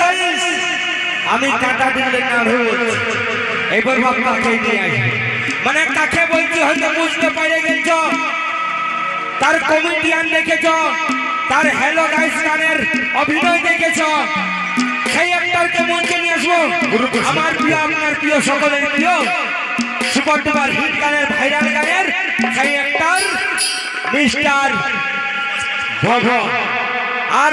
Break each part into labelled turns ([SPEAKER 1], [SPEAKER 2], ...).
[SPEAKER 1] Guys আমি কাটা দিলে না রোজ। এবার বাপ কাকে নিয়ে আসবে মানে কাকে বলছি হয়তো বুঝতে পেরে গেছ? তার কমেডিয়ান দেখেছ? তার হ্যালো গাইস গানের অভিনয় দেখেছ? সেই একটাকে মঞ্চে নিয়ে আসব। আমার প্রিয় আপনার প্রিয় সকলের প্রিয় সুপার ডুপার হিট গানের ভাইরাল গানের সেই একটার মিস্টার ভব। আর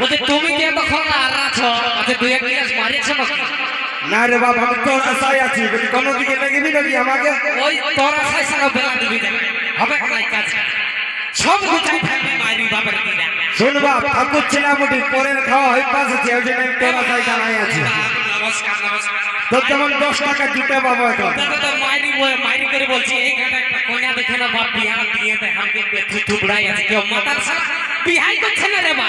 [SPEAKER 2] বলছি তুমি কি এতক্ষণ আর আছো? আচ্ছা দুই এক গ্লাস মারিয়েছো নাকি?
[SPEAKER 1] না রে বাবা আমি তোর আশায় আছি বলি কোনো দিকে লাগবি নাকি আমাকে?
[SPEAKER 2] ওই তোর আশায় সারা বেলা দিবি হবে নাই কাজ? সব গুছাই ফেলবি মারি বাবার দিদা
[SPEAKER 1] শোন বাপ ঠাকুর ছিলামুটি পরের খাওয়া হয়ে পাশ আছে ওই জন্য আমি তোর আশায় দাঁড়াই আছি।
[SPEAKER 2] নমস্কার নমস্কার।
[SPEAKER 1] তোর যেমন দশ টাকা জুটে পাবো এখন।
[SPEAKER 2] তো মাইরি মাইরি করে বলছি এই ঘাটে একটা কন্যা দেখে না বাপ বিহার দিয়ে দেয় আমাকে থুবড়াই আছে। কেউ মাতার সালা বিহাই করছে না রে মা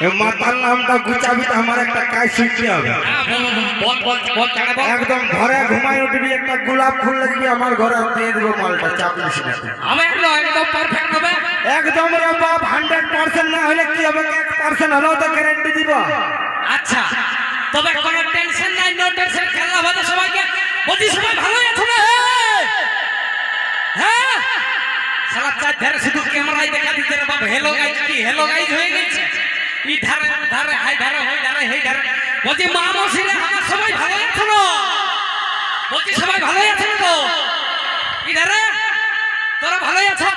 [SPEAKER 1] এ মাতার নামটা গুচাবি তো আমার একটা কাজ শিখতে হবে।
[SPEAKER 2] হ্যাঁ,
[SPEAKER 1] একদম ঘরে ঘুমাই উঠবি একটা গোলাপ ফুল লাগবি আমার ঘরে দিয়ে দেবো মালটা চাপ নিস
[SPEAKER 2] একদম
[SPEAKER 1] রে বাপ হান্ড্রেড পার্সেন্ট না হলে কি হবে? এক পার্সেন্ট হলেও তো গ্যারেন্টি দিব।
[SPEAKER 2] আচ্ছা তবে কোনো টেনশন নাই নো টেনশন খেলা হবে সবাইকে। বলছি সবাই ভালোই আছো না? হ্যাঁ? সালা চার ধারে শুধু ক্যামেরায় দেখা দিতে বাপ হেলো গাইজ কি হেলো গাইজ হয়ে গেছে? ই ধারে ধারে হাই ধারে হই ধারে হেই ধারে। বলছি মা মসিরে আমার সবাই ভালো আছো না বলছি সবাই ভালোই আছো না তো ই ধারে তোরা ভালোই আছো?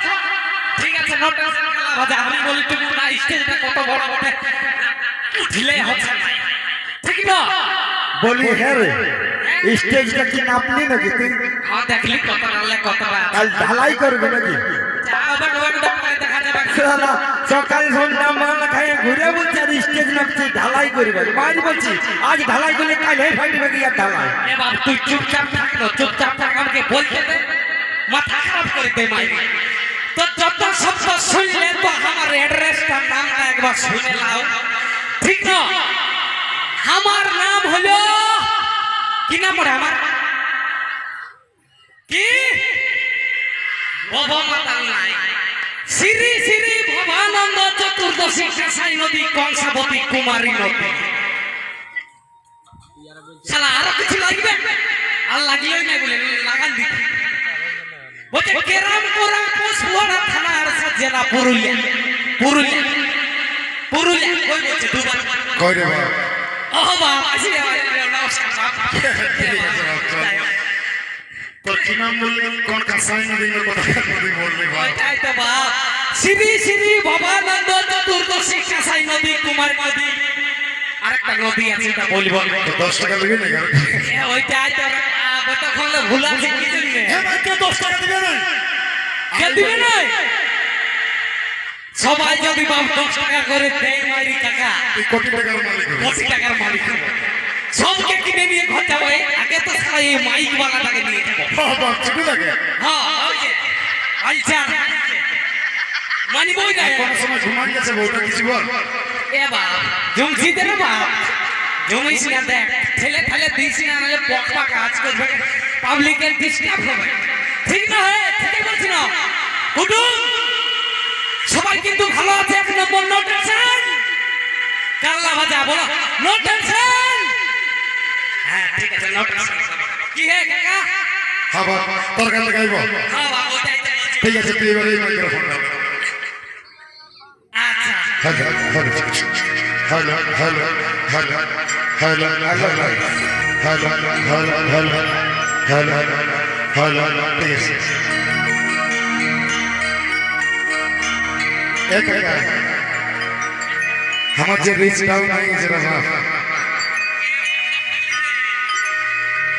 [SPEAKER 2] ঠিক আছে নো টেনশন খেলা হবে আমি বলি তুমি না স্টেজটা কত বড় বটে? ঢিলে হচ্ছে। ঠিক না?
[SPEAKER 1] বলি হ্যাঁ রে স্টেজটা কি নাপলি নাকি তুই?
[SPEAKER 2] হ্যাঁ দেখলি কত রালে কত
[SPEAKER 1] কাল ঢালাই করবি নাকি? শালা, সকাল সন্ধ্যা মাল খাই ঘুরে বলছে আর স্টেজ নাপছি ঢালাই করবে। মারি বলছি আজ ঢালাই করলে কাল হয়ে ফাইটবে কি আর ঢালাই?
[SPEAKER 2] তুই চুপচাপ থাক না চুপচাপ থাক আমাকে বলতে দে। মাথা খারাপ করে দে মাই। তো যত শব্দ শুনলে তো আমার অ্যাড্রেসটার নামটা একবার শুনে নাও। ঠিক না? আমার নাম হলো কি নাম পড়ে আমার? কি? ভবমাতাল নাই শ্রী শ্রী ভবানন্দ চতুর্দশী কাঁসাই নদী কংসাবতী কুমারী নদী। শালা আরও কিছু লাগবে? আর লাগলেই না বলে লাগান দিতে। বলছে কেরাম কোরাম পোস্টওয়ারা থানা আর জেলা পুরুলিয়া। পুরুলিয়া। পুরুলিয়া। কই বলছে দুবার।
[SPEAKER 3] কই রে বাপ
[SPEAKER 2] ও বাবা আসি রে, নমস্কার বাবা।
[SPEAKER 3] তোর কি নাম বললি কোন কাসাই নদী না নদী বললি
[SPEAKER 2] ওইটাই তো বাপ শ্রী শ্রী ভবানন্দ চতুর্দশী কাঁসাই নদী কুমার নদী আরেকটা নদী আছে এটা বলব
[SPEAKER 3] দশ টাকা দিবি না
[SPEAKER 2] ওইটাই তো কতক্ষণ ভুলা থেকে দিলে
[SPEAKER 3] হ্যাঁ ভাই কে দশ টাকা দিবে না।
[SPEAKER 2] কে দিবে না? সবাই যদি বাপ দশ টাকা করে দেয় মারি টাকা।
[SPEAKER 3] কোটি টাকার মালিক
[SPEAKER 2] কোটি টাকার মালিক হবে। সবকে কিনে নিয়ে ঘর যাব আগে তো সারা এই মাইক বালাটাকে নিয়ে যাব
[SPEAKER 3] লাগে।
[SPEAKER 2] হ্যাঁ ওই যে আইছা মানি বই না
[SPEAKER 3] কোন সময় ঘুমান গেছে বউটা কিছু বল।
[SPEAKER 2] এ বাপ জমছি দে বাপ। জমিস না দেখ ঠেলে ঠেলে দিস না নাহলে পক পক কাজ করবে। পাবলিকের ডিস্টার্ব হবে। ঠিক না হে? বলছি না। কুটুম সবাই কিন্তু ভালো আছে এক নম্বর নো টেনশন কাল্লা ভাজা বলো নো টেনশন হ্যাঁ ঠিক আছে নো টেনশন কি হে কাকা
[SPEAKER 3] হ্যাঁ বাপ তোর গান গাইব
[SPEAKER 2] হ্যাঁ বাবা বলছি।
[SPEAKER 3] ঠিক আছে তুই এবার এই মাইক্রোফোনটা
[SPEAKER 2] আচ্ছা
[SPEAKER 3] hello hello hello hello hello hello hello hello hello hello hello hello ঠিক আছে এক আমার যে রিচ ডাউন হয়ে গেছে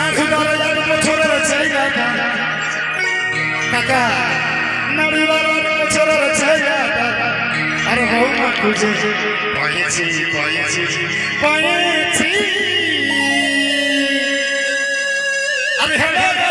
[SPEAKER 3] নারীবার এক বছরের ছেলে কাকা নারীবার এক বছরের ছেলে আরে বৌমা খুঁজে। পাইছি পাইছি। পাইছি আরে হ্যাঁ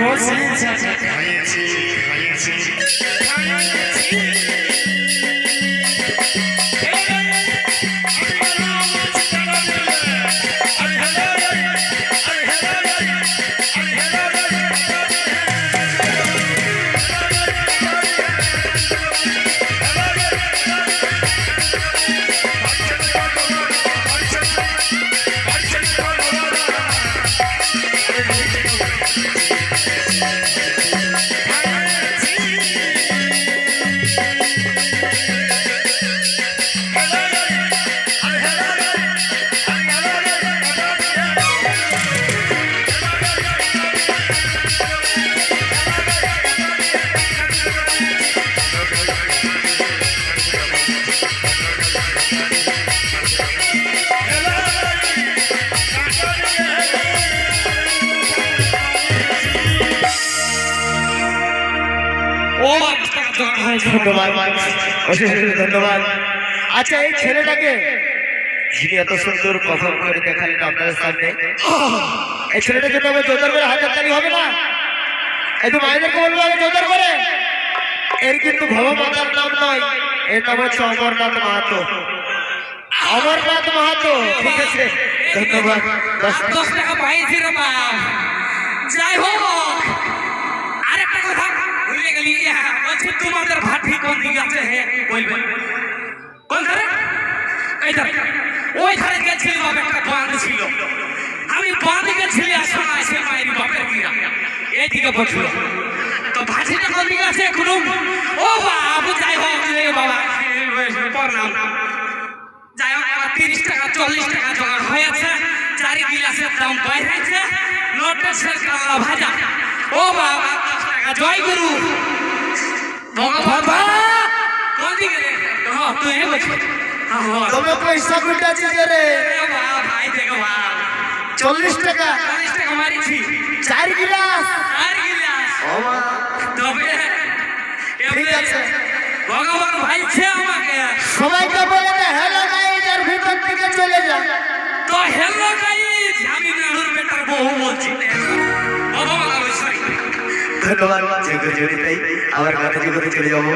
[SPEAKER 3] বসে
[SPEAKER 4] যাবে অশেষ ধন্যবাদ। আচ্ছা এই ছেলেটাকে যিনি এত সুন্দর পারফর্ম করে দেখালেন আপনাদের সামনে এই ছেলেটার জন্য আমার জোরদার করে হাজার তালি হবে না? একটু মায়েদেরকে বলব আগে জোরদার করে এর কিন্তু ভগবানের নাম নয় এর নাম হচ্ছে অমরনাথ মাহাতো। অমরনাথ মাহাতো ঠিক আছে ধন্যবাদ।
[SPEAKER 2] দশ টাকা পাইছি রে বাপ বাঁধ ছিল। আমি বাঁধে গেছিলি আসলে এসে মায়ের বাপের গিরা এইদিকে বসল। তো ভাটিটা কোন দিকে আছে কোনো ও বাবু, যাই হোক রে বাবা প্রণাম যাই হোক আমার তিরিশ টাকা, চল্লিশ টাকা জোগাড় হয়েছে চারি গিলাসের দাম বাইরেছে নোটের শেষ কালা ভাজা। ও বাবা, দশ টাকা, জয় গুরু। ভগবান কোন দিকে রে? হ্যাঁ তুই হে বাবা, ভাই দেখো বাবা,
[SPEAKER 4] চল্লিশ টাকা।
[SPEAKER 2] চল্লিশ টাকা মারিছি।
[SPEAKER 4] চার গিলাস।
[SPEAKER 2] চার গিলাস। তবে
[SPEAKER 4] ঠিক আছে।
[SPEAKER 2] ভগবান ভাইছে আমাকে।
[SPEAKER 4] সবাইকে বলে দে হ্যালো গাইজ আর ভিতর থেকে চলে যা।
[SPEAKER 2] তো গাইজ আমি নানুর বেটার বউ বলছি।
[SPEAKER 4] ধন্যবাদ। আবার কথা জীবনে চলে যাব।